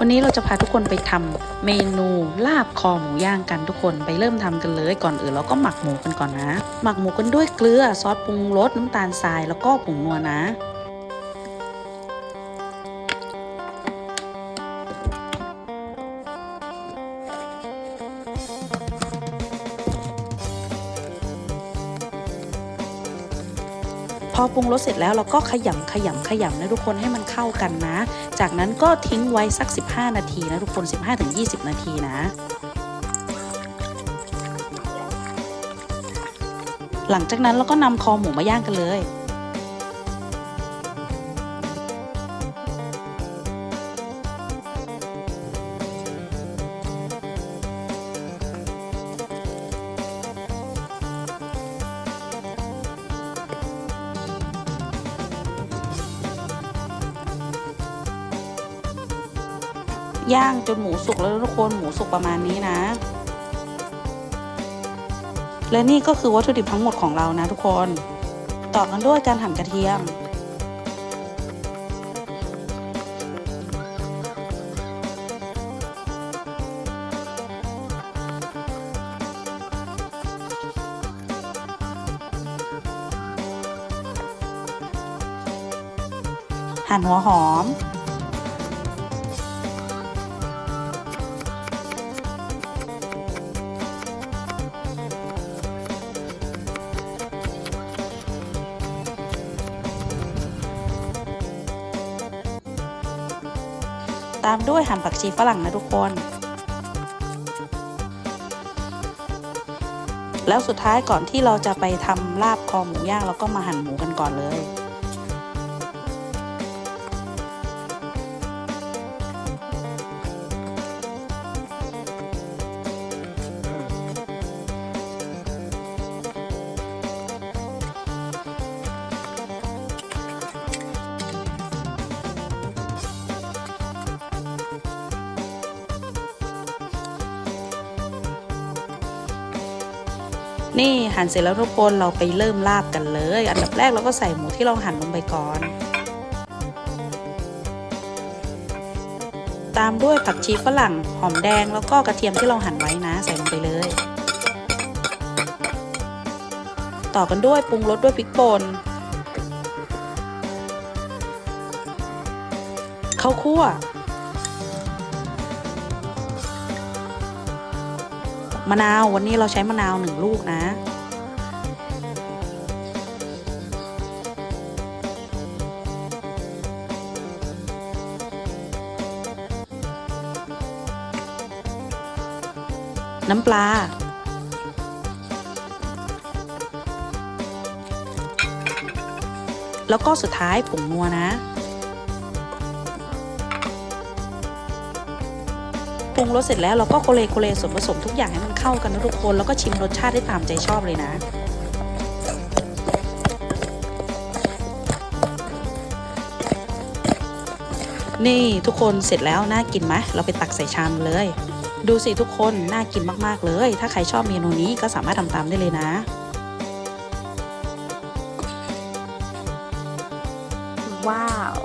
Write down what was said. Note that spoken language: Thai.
วันนี้เราจะพาทุกคนไปทำเมนูลาบคอหมูย่างกันทุกคนไปเริ่มทำกันเลย ก่อนอื่นเราก็หมักหมูกันก่อนนะ หมักหมูกันด้วยเกลือซอสปรุงรสน้ำตาลทรายแล้วก็ผงนัวนะ พอปรุงรสเสร็จแล้วเราก็ขยำขยำขยำนะทุกคนให้มันเข้ากันนะ จากนั้นก็ทิ้งไว้สัก 15 นาทีนะทุกคน 15-20 นาทีนะหลังจากนั้นเราก็นำคอหมูมาย่างกันเลย ย่างจนหมูสุกแล้วทุกคนหมูสุกประมาณนี้นะ และนี่ก็คือวัตถุดิบทั้งหมดของเรานะทุกคน ต่อกันด้วยการหั่นกระเทียม หั่นหัวหอม ตามด้วยหั่นผักชีฝรั่งนะทุกคน แล้วสุดท้ายก่อนที่เราจะไปทำลาบคอหมูย่างเราก็มาหั่นหมูกันก่อนเลย นี่หั่นเสร็จแล้วทุกคนเราไปเริ่มลาบกันเลย อันดับแรกเราก็ใส่หมูที่เราหั่นลงไปก่อน ตามด้วยผักชีฝรั่งหอมแดงแล้วก็กระเทียมที่เราหั่นไว้นะ ใส่ลงไปเลย ต่อกันด้วยปรุงรสด้วยพริกป่นข้าวคั่ว มะนาววันนี้เราใช้มะนาวหนึ่งลูกนะน้ำปลา แล้วก็สุดท้ายผงนัวนะ ปรุงรสเสร็จแล้วเราก็โคเลโคเลส่วนผสมทุกอย่างให้มันเข้ากันทุกคนแล้วก็ชิมรสชาติได้ตามใจชอบเลยนะนี่ทุกคนเสร็จแล้วน่ากินไหมเราไปตักใส่ชามเลย ดูสิทุกคนน่ากินมากๆเลย ถ้าใครชอบเมนูนี้ก็สามารถทำตามได้เลยนะ ว้าว